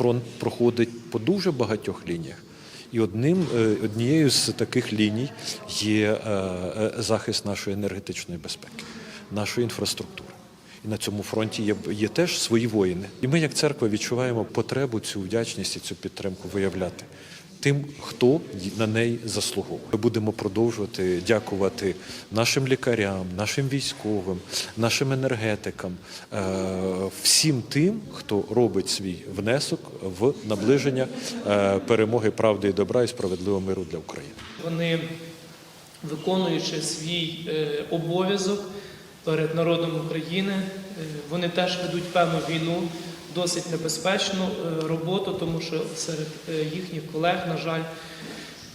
фронт проходить по дуже багатьох лініях. І одним, е, однією з таких ліній є е, е, захист нашої енергетичної безпеки, нашої інфраструктури. І на цьому фронті є, є теж свої воїни. І ми, як церква, відчуваємо потребу цю вдячність і цю підтримку виявляти тим, хто на неї заслуговує. Ми будемо продовжувати дякувати нашим лікарям, нашим військовим, нашим енергетикам, е, всім тим, хто робить свій внесок в наближення е, перемоги правди і добра і справедливого миру для України. Вони, виконуючи свій е, обов'язок перед народом України, вони теж ведуть певну війну, досить небезпечну е, роботу, тому що серед е, їхніх колег, на жаль,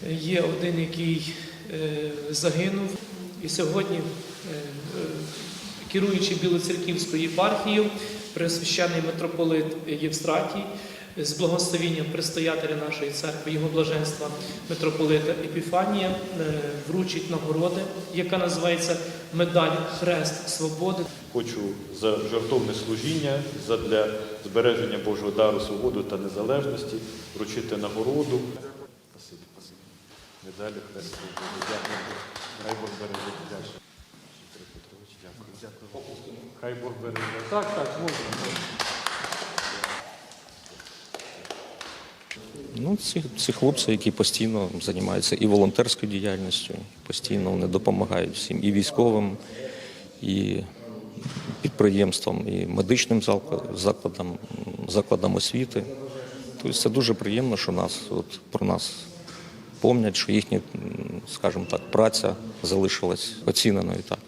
є один, який е, загинув. І сьогодні, керуючи Білоцерківською єпархією, Преосвящений митрополит Євстратій, з благословінням предстоятеля нашої церкви, його блаженства митрополита Епіфанія, е, вручить нагороди, яка називається Медаль Хрест Свободи. Хочу за жертовне служіння, для збереження Божого дару, свободи та незалежності вручити нагороду. Спасибі, спасибі. Медалі Хрест Свободи. Дякую. Хай Бог береже. Дякую. Дякую. Хай Бог береже. Так, так, можна. Ну, ці, ці хлопці, які постійно займаються і волонтерською діяльністю, постійно вони допомагають всім і військовим, і підприємствам, і медичним закладам, закладам освіти. Тобто це дуже приємно, що нас от, про нас помнять, що їхня, скажімо так, праця залишилась оціненою так.